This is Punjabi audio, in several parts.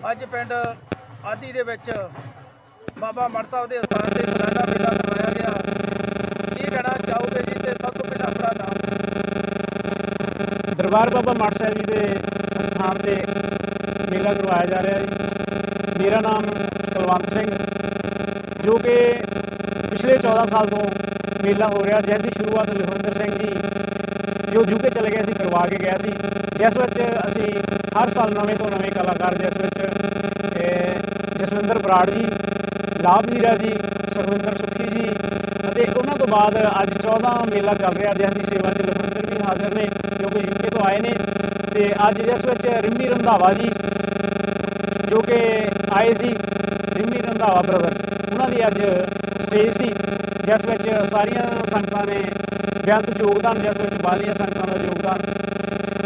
ਅੱਜ ਪਿੰਡ ਆਦੀ ਦੇ ਵਿੱਚ ਬਾਬਾ ਮੜ ਸਾਹਿਬ ਦੇ ਅਸਥਾਨ ਤੇ ਸਾਲਾਨਾ ਮੇਲਾ ਕਰਵਾਇਆ ਗਿਆ। ਕੀ ਕਹਿਣਾ ਚਾਹੋਗੇ ਜੀ ਤੇ ਸਭ ਤੋਂ ਪਹਿਲਾਂ ਆਪਣਾ ਨਾਮ। ਦਰਬਾਰ ਬਾਬਾ ਮੜ ਸਾਹਿਬ ਜੀ ਦੇ ਅਸਥਾਨ ਤੇ ਮੇਲਾ ਕਰਵਾਇਆ ਜਾ ਰਿਹਾ ਹੈ ਮੇਰਾ ਨਾਮ ਕੁਲਵੰਤ ਸਿੰਘ, ਜੋ ਕਿ ਪਿਛਲੇ 14 ਸਾਲ ਤੋਂ ਮੇਲਾ ਹੋ ਰਿਹਾ। ਜਿਸ ਦੀ ਸ਼ੁਰੂਆਤ ਲਖਵਿੰਦਰ ਸਿੰਘ ਜੀ, ਜੋ ਯੂਕੇ ਚਲੇ ਗਏ ਸੀ, ਕਰਵਾ ਕੇ ਗਿਆ ਸੀ। ਜਿਸ ਵਿੱਚ ਅਸੀਂ ਹਰ ਸਾਲ ਨਵੇਂ ਤੋਂ ਨਵੇਂ ਕਲਾਕਾਰ ਜਿਸ ਵਿੱਚ ਜਸਵਿੰਦਰ ਬਰਾੜ ਜੀ ਲਾਭ ਵੀਰਾ ਜੀ, ਸੁਖਵਿੰਦਰ ਸੁਖੀ ਜੀ, ਅਤੇ ਉਹਨਾਂ ਤੋਂ ਬਾਅਦ ਅੱਜ 14 ਮੇਲਾ ਚੱਲ ਰਿਹਾ, ਜਿਸ ਦੀ ਸੇਵਾ 'ਚ ਲਖਵਿੰਦਰ ਵੀ ਹਾਜ਼ਰ ਨੇ, ਜੋ ਕਿ ਯੂਕੇ ਤੋਂ ਆਏ ਨੇ, ਤੇ ਅੱਜ ਜਿਸ ਵਿੱਚ ਰਿੰਮੀ ਰੰਧਾਵਾ ਜੀ, ਜੋ ਕਿ ਆਏ ਸੀ, ਰਿੰਮੀ ਰੰਧਾਵਾ ਬ੍ਰਦਰ ਉਹਨਾਂ ਦੀ ਅੱਜ ਸਟੇਜ ਸੀ, ਜਿਸ ਵਿੱਚ ਸਾਰੀਆਂ ਸੰਗਤਾਂ ਨੇ ਬੇਅੰਤ ਯੋਗਦਾਨ, ਜਿਸ ਵਿੱਚ ਬਾਲੀਆਂ ਸੰਗਤਾਂ ਦਾ ਯੋਗਦਾਨ,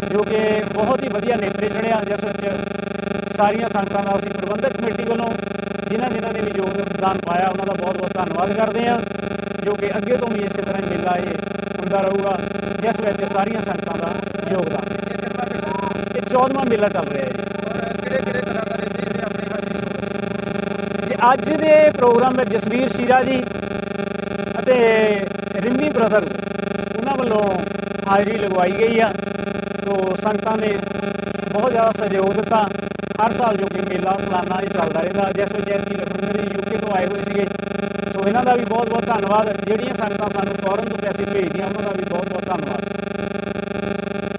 ਜੋ ਕਿ ਬਹੁਤ ਹੀ ਵਧੀਆ ਨੇਤਰੇ ਚੜਿਆ ਜਿਸ ਵਿੱਚ ਸਾਰੀਆਂ ਸੰਗਤਾਂ ਦਾ ਅਸੀਂ ਪ੍ਰਬੰਧਕ ਕਮੇਟੀ ਵੱਲੋਂ ਜਿਨ੍ਹਾਂ ਜਿਨ੍ਹਾਂ ਨੇ ਵੀ ਯੋਗਦਾਨ ਪਾਇਆ ਉਹਨਾਂ ਦਾ ਬਹੁਤ ਬਹੁਤ ਧੰਨਵਾਦ ਕਰਦੇ ਹਾਂ ਜੋ ਕਿ ਅੱਗੇ ਤੋਂ ਵੀ ਇਸੇ ਤਰ੍ਹਾਂ ਹੀ ਮੇਲਾ ਇਹ ਹੁੰਦਾ ਰਹੂਗਾ ਜਿਸ ਵਿੱਚ ਸਾਰੀਆਂ ਸੰਗਤਾਂ ਦਾ ਯੋਗਦਾਨ। ਇਹ ਕਿੰਨਾ ਮੇਲਾ ਇਹ 14ਵਾਂ ਮੇਲਾ ਚੱਲ ਰਿਹਾ ਹੈ ਜੀ। ਕਿਹੜੇ ਕਿਹੜੇ ਕਲਾਕਾਰ ਇੱਥੇ ਨੇ ਆਪਣੀ ਹਾਜ਼ਰੀ ਦਿਓ? ਤੇ ਅੱਜ ਦੇ ਪ੍ਰੋਗਰਾਮ ਵਿੱਚ ਜਸਵੀਰ ਸ਼ੀਰਾ ਜੀ ਅਤੇ ਰਿੰਮੀ ਬ੍ਰਦਰਸ ਉਹਨਾਂ ਵੱਲੋਂ ਹਾਜ਼ਰੀ ਲਗਵਾਈ ਗਈ ਆ ਤੋ ਸੰਗਤਾਂ ਨੇ ਬਹੁਤ ਜ਼ਿਆਦਾ ਸਹਿਯੋਗ ਦਿੱਤਾ। ਹਰ ਸਾਲ ਜੋ ਕਿ ਮੇਲਾ, ਸਾਲਾਨਾ ਹੀ ਚੱਲਦਾ ਰਹਿੰਦਾ। ਜਿਸ ਵਿੱਚ ਐਤਕੀ ਲਖਵਿੰਦਰ ਜੀ ਯੂਕੇ ਤੋਂ ਆਏ ਹੋਏ ਸੀਗੇ। ਸੋ ਇਹਨਾਂ ਦਾ ਵੀ ਬਹੁਤ ਬਹੁਤ ਧੰਨਵਾਦ। ਜਿਹੜੀਆਂ ਸੰਗਤਾਂ ਸਾਨੂੰ ਫੋਰਨ ਤੋਂ ਪੈਸੇ ਭੇਜਦੀਆਂ, ਉਹਨਾਂ